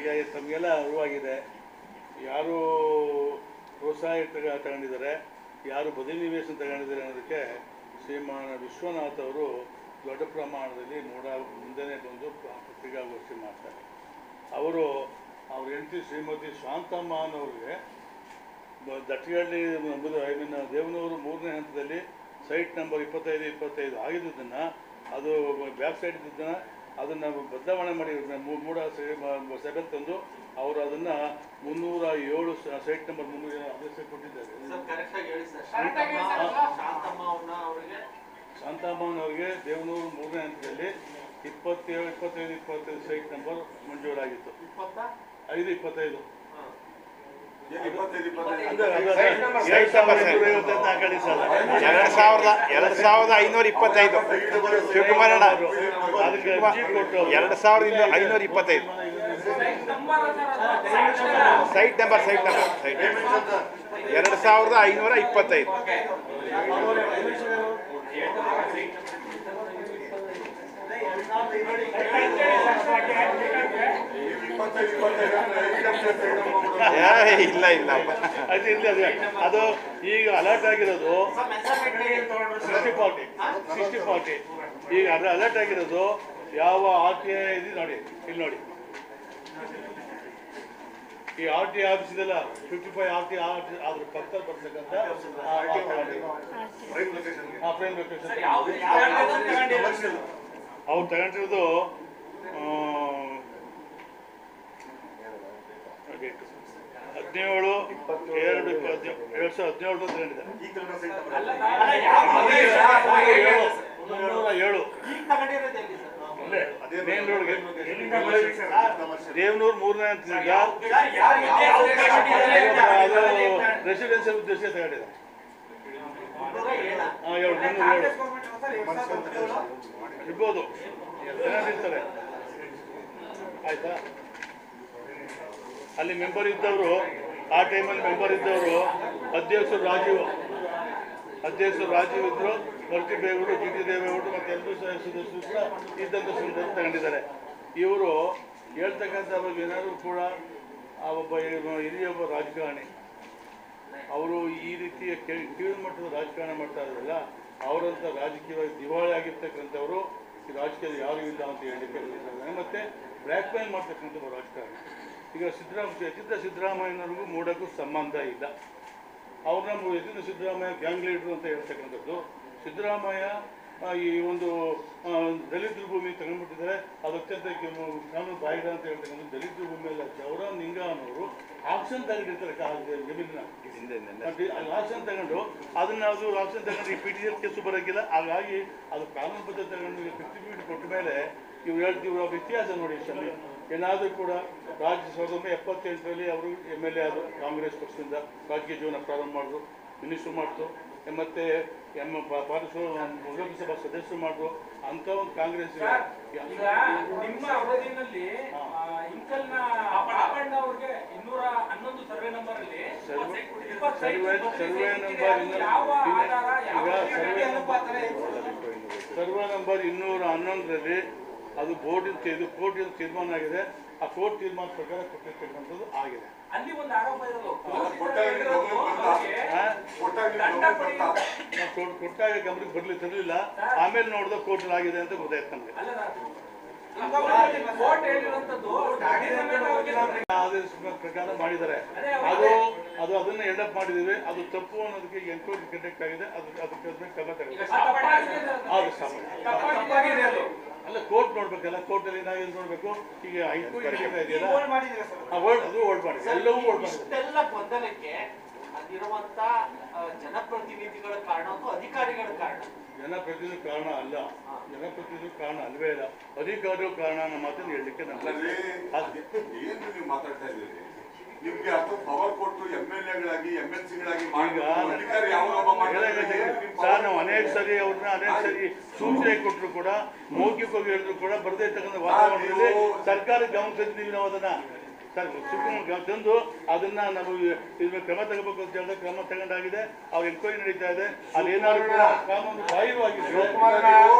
ಈಗ ತಮಗೆಲ್ಲ ಅರಿವಾಗಿದೆ. ಯಾರು ಪ್ರೋತ್ಸಾಹ ತಗ ತಗೊಂಡಿದ್ದಾರೆ, ಯಾರು ಬದಲಿ ನಿವೇಶನ ತಗೊಂಡಿದ್ದಾರೆ ಅನ್ನೋದಕ್ಕೆ ಶ್ರೀಮಾನ ವಿಶ್ವನಾಥ್ ಅವರು ದೊಡ್ಡ ಪ್ರಮಾಣದಲ್ಲಿ ನೋಡ ಮುಂದೆನೇ ಬಂದು ಪತ್ರಿಕಾಗೋಷ್ಠಿ ಮಾಡ್ತಾರೆ. ಅವರು, ಅವ್ರ ಹೆಂಡತಿ ಶ್ರೀಮತಿ ಶಾಂತಮ್ಮ ಅನ್ನೋರಿಗೆ ದಟ್ಟಿಗಳಲ್ಲಿ ನಂಬುದು ಐ ಮೀನ್ ದೇವನವರು ಮೂರನೇ ಹಂತದಲ್ಲಿ ಸೈಟ್ ನಂಬರ್ ಇಪ್ಪತ್ತೈದು ಇಪ್ಪತ್ತೈದು ಆಗಿದ್ದನ್ನು ಅದು ಬ್ಯಾಕ್ ಸೈಡ್ ಇದ್ದನ್ನು ಅದನ್ನು ಬದಲಾವಣೆ ಮಾಡಿ ಮೂ- ಮೂಡ ಸಭೆ ತಂದು ಅವರು ಅದನ್ನು ಮುನ್ನೂರ ಏಳು ಸೈಟ್ ನಂಬರ್ ಮುನ್ನೂರ ಆದೇಶ ಕೊಟ್ಟಿದ್ದಾರೆ. ಸರ್ ಕರೆಕ್ಟ್ ಹೇಳಿ ಸರ್. Correct ಹೇಳಿ ಸರ್. ಶಾಂತಮ್ಮ ಶಾಂತಮ್ಮ ಅವರಿಗೆ ಶಾಂತಾಮ್ಮನವರಿಗೆ ದೇವನೂರು ಮೂರನೇ ಹಂತದಲ್ಲಿ ಇಪ್ಪತ್ತೇಳು ಇಪ್ಪತ್ತೈದು ಇಪ್ಪತ್ತೈದು ಸೈಟ್ ನಂಬರ್ ಮಂಜೂರಾಗಿತ್ತು. ಐದು ಇಪ್ಪತ್ತೈದು ಹಾ. ಇಪ್ಪತ್ತೈದು ಇಪ್ಪತ್ತೈದು ಅಂದ್ರೆ ಅದು ಎರಡು ಸಾವಿರದ ಎರಡ್ ಸಾವಿರದ ಎರಡ್ ಸಾವಿರದ ಐನೂರ ಇಪ್ಪತ್ತೈದು. ಶಿವಕುಮಾರಣ್ಣ ಎರಡು ಎರಡ್ ಸಾವಿರದ ಐನೂರ ಇಪ್ಪತ್ತೈದು. Site number site number site ಎರಡ್ ಸಾವಿರದ ಐನೂರ ಇಪ್ಪತ್ತೈದು ಇಪ್ಪತ್ತೈದು ಇಪ್ಪತ್ತೈದು ಅಂದ್ರೆ ಐದು ಸೈಡ್ ಹೋಗ್ಬಿಡು. ಏ, ಇಲ್ಲ ಇಲ್ಲ. ಅದು ಇಲ್ಲ ಅದೇ ಅದು ಈಗ ಅಲರ್ಟ್ ಆಗಿರೋದು ಸಿಕ್ಸ್ಟಿ ಫಾರ್ಟಿ ಸಿಕ್ಸ್ಟಿ ಫಾರ್ಟಿ ಈಗ ಅದು ಅಲರ್ಟ್ ಆಗಿರೋದು ಯಾವ ಆರ್ ಟಿ ಐ ಇದೆ ನೋಡಿ ಇಲ್ಲಿ ನೋಡಿ. ಈ ಆರ್ ಟಿ ಆಫೀಸ್ ಇದೆಲ್ಲ fifty five R T R ಅದ್ರ ಪಕ್ಕ ಬರ್ತಕ್ಕಂಥ ಫ್ರೇಮ್ ಲೊಕೇಶನ್. ಅವ್ರು ತಗೊಂಡಿರೋದು? ಹಾಗೆ ಹದಿನೇಳು ಎರಡು ಎರಡ್ ಎರಡು ಸಾವಿರದ ಹದಿನೇಳು ನಂಬರ್. ಮುನ್ನೂರ ಏಳು. ಅಲ್ಲೇ ಮೇನ್ ರೋಡ್ಗೆ. ದೇವನೂರು ಮೂರನೇ ಹಂತದಿಂದ ಅದು ರೆಸಿಡೆನ್ಸಿಯಲ್ ಉದ್ದೇಶ ತಗೊಂಡಿದೆ ಏಳ ಹಾಂ ಏಳು ಮುನ್ನೂರ ಏಳು ಇರ್ಬೋದು. ಆಯ್ತಾ? ಅಲ್ಲಿ ಮೆಂಬರ್ ಇದ್ದವರು, ಆ ಟೈಮಲ್ಲಿ ಮೆಂಬರ್ ಇದ್ದವರು, ಅಧ್ಯಕ್ಷರು ರಾಜೀವ್ ಅಧ್ಯಕ್ಷರು ರಾಜೀವ್ ಇದ್ರು ಮರ್ತಿ ಬೇಗೌಡರು ಜಿ ಟಿ ದೇವೇಗೌಡರು ಮತ್ತು ಎಲ್ಲರೂ ಸದಸ್ಯರು ಕೂಡ ಇದ್ದಂಥ ಸಂದರ್ಭ ತಗೊಂಡಿದ್ದಾರೆ ಇವರು ಹೇಳ್ತಕ್ಕಂಥ ಬಗ್ಗೆ ಏನಾದರೂ ಕೂಡ ಆ ಒಬ್ಬ ಹಿರಿಯ ಒಬ್ಬ ರಾಜಕಾರಣಿ, ಅವರು ಈ ರೀತಿಯ ಕೀಳ್ ಮಟ್ಟದ ರಾಜಕಾರಣ ಮಾಡ್ತಾ ಇದ್ರಲ್ಲ ಅವರಂಥ ರಾಜಕೀಯವಾಗಿ ದಿವಾಳಿ ಆಗಿರ್ತಕ್ಕಂಥವರು, ಈ ಯಾರು ಇಲ್ಲ ಅಂತ ಹೇಳಿ. ಮತ್ತೆ ಬ್ಲ್ಯಾಕ್ ಮೇಲ್ ಮಾಡ್ತಕ್ಕಂಥ ಒಬ್ಬ ರಾಜಕಾರಣಿ ಈಗ ಸಿದ್ದರಾಮಯ್ಯ ಎತ್ತಿದ್ದ ಸಿದ್ದರಾಮಯ್ಯನವ್ರಿಗೂ ಮೂಡಕ್ಕೂ ಸಂಬಂಧ ಇಲ್ಲ. ಅವ್ರನ್ನ ಎತ್ತಿದ್ದ ಸಿದ್ದರಾಮಯ್ಯ ಗ್ಯಾಂಗ್ ಲೀಡ್ರು ಅಂತ ಹೇಳ್ತಕ್ಕಂಥದ್ದು. ಸಿದ್ದರಾಮಯ್ಯ ಈ ಒಂದು ದಲಿತರು ಭೂಮಿ ತಗೊಂಡ್ಬಿಟ್ಟಿದ್ದಾರೆ. ಅದು ಅತ್ಯಂತ ಕಾನೂನು ಬಾಹಿರ ಅಂತ ಹೇಳ್ತಕ್ಕಂಥ ದಲಿತರ ಭೂಮಿಯಲ್ಲ ಚೌರ ನಿಂಗ ಅನ್ನೋರು ಆಪ್ಷನ್ ತಗೊಂಡಿರ್ತಾರೆ ಜಮೀನಿನ ಆಪ್ಷನ್ ತಗೊಂಡು ಅದನ್ನ ಅದು ಆಪ್ಷನ್ ತಗೊಂಡು ಈ ಪಿ ಟಿ ಎಲ್ ಕೇಸು ಬರೋಕ್ಕಿಲ್ಲ. ಹಾಗಾಗಿ ಅದು ಕಾನೂನು ಬದ್ಧ ತಗೊಂಡು ಫಿಫ್ಟಿ ಕೊಟ್ಟ ಮೇಲೆ ಇವ್ರು ಹೇಳ್ತೀವಿ ಇತಿಹಾಸ ನೋಡಿ ಸರ್ ಏನಾದರೂ ಕೂಡ ರಾಜ್ಯ ಸಾವಿರದ ಒಂಬೈನೂರ ಎಪ್ಪತ್ತೆಂಟರಲ್ಲಿ ಅವರು ಎಂ ಎಲ್ ಎ ಆದರು ಕಾಂಗ್ರೆಸ್ ಪಕ್ಷದಿಂದ ರಾಜಕೀಯ ಜೀವನ ಪ್ರಾರಂಭ ಮಾಡಿದ್ರು ಮಿನಿಸ್ಟ್ರು ಮಾಡಿದ್ರು ಮತ್ತೆ ಎಂ ಪಾಲಿಸು ಲೋಕಸಭಾ ಸದಸ್ಯರು ಮಾಡಿದ್ರು ಅಂಥ ಒಂದು ಕಾಂಗ್ರೆಸ್ ಈಗ ನಿಮ್ಮ ಅವಧಿನಲ್ಲಿ ಇಂಕಲ್ನ ಪಾಪಣ್ಣ ಅವ್ರಿಗೆ ಇನ್ನೂರ ಹನ್ನೊಂದು ಸರ್ವೆ ನಂಬರ್ ಅಲ್ಲಿ survey survey. Number survey number ಇನ್ನೂರ ಹನ್ನೊಂದರಲ್ಲಿ ಅದು ಬೋರ್ಡಿನ ಇದು ಕೋರ್ಟಿನ ತೀರ್ಮಾನ ಆಗಿದೆ. ಆ ಕೋರ್ಟ್ ತೀರ್ಮಾನ ಪ್ರಕಾರ ಕೊಟ್ಟಿರ್ತಕ್ಕಂಥದ್ದು ಆಗಿದೆ. ಅಲ್ಲಿ ಒಂದು ಆರೋಪ ಇರೋದು. ಕೊಟ್ಟಾಗ ಗಮನಕ್ಕೆ ಬರ್ಲಿ ತರಲಿಲ್ಲ. ಆಮೇಲೆ ನೋಡಿದ ಕೋರ್ಟ್ ಆಗಿದೆ ಅಂತ ಗೊತ್ತಾಯ್ತು ನಮಗೆ. ಅಲ್ಲ ಕೋರ್ಟ್ ಹೇಳಿರುವಂತದ್ದು ಆದೇಶ ಪ್ರಕಾರ ಮಾಡಿದ್ದಾರೆ. ಅದು ಅದು ಅದನ್ನ ಎಂಡಪ್ ಮಾಡಿದೀವಿ ಅದು ತಪ್ಪು ಅನ್ನೋದಕ್ಕೆ ಎನ್ಕ್ವೈರಿ ಕಂಡಕ್ಟ್ ಆಗಿದೆ. ಅದು ಅದಕ್ಕೆ ಕ್ರಮ ತಗೊಂಡಿದ್ದೀವಿ. ಅಲ್ಲ ಕೋರ್ಟ್ ನೋಡ್ಬೇಕಲ್ಲ ಕೋರ್ಟ್ ಅಲ್ಲಿ ಏನಾಗಿದೆ ನೋಡ್ಬೇಕು? ಈಗ ಹೈಕೋರ್ಟ್ ಅದು ಮಾಡಿ ಎಲ್ಲವೂ ಮಾಡಿ ಇಷ್ಟೆಲ್ಲ ಗೊಂದಲಕ್ಕೆ ಅದಿರುವಂತ ಜನಪ್ರತಿನಿಧಿಗಳ ಕಾರಣ ಅಥವಾ ಅಧಿಕಾರಿಗಳ ಕಾರಣ? ಜನಪ್ರತಿನಿಧಿ ಕಾರಣ ಅಲ್ಲ. ಜನಪ್ರತಿನಿಧಿ ಕಾರಣ ಅಲ್ವೇ ಇಲ್ಲ. ಅಧಿಕಾರಿಗಳು ಕಾರಣ ಅನ್ನೋ ಮಾತನ್ನು ಹೇಳಲಿಕ್ಕೆ ನಮಗೆ ಅಲ್ಲಲ್ಲಿ ಏನು ನೀವು ಮಾತಾಡ್ತಾ ಇದ್ದೀರಿ? ನಿಮ್ಗೆ ಅಷ್ಟು ಪವರ್ ಕೊಟ್ಟು ಎಂ ಎಲ್ ಎಗಳಾಗಿ ಎಂ ಎಲ್ ಸಿಗಳಾಗಿ ಈಗ ಅಧಿಕಾರಿ ಯಾವ ನಾವು ಅನೇಕ ಸರಿ ಅವ್ರನ್ನ ಅನೇಕ ಸರಿ ಸೂಚನೆ ಕೊಟ್ಟರು ಕೂಡ ಮೌಖಿಕವಾಗಿ ಹೇಳಿದ್ರು ಕೂಡ ಬರದೇ ಇರ್ತಕ್ಕಂಥ ವಾತಾವರಣದಲ್ಲಿ ಸರ್ಕಾರ ಗಮನ ನಾವು ಅದನ್ನ. ತಂದು ಅದನ್ನ ನಾವು ಇದ್ರ ಕ್ರಮ ತಗೋಬೇಕು ಅಂತ ಹೇಳಿದ್ರೆ ಕ್ರಮ ತಗೊಂಡಾಗಿದೆ. ಅವ್ರ ಎನ್ಕ್ವೈರಿ ನಡೀತಾ ಇದೆ. ಅಲ್ಲಿ ಏನಾದ್ರು ಕಾನೂನು ಬಾಹಿರವಾಗಿದ್ರೆ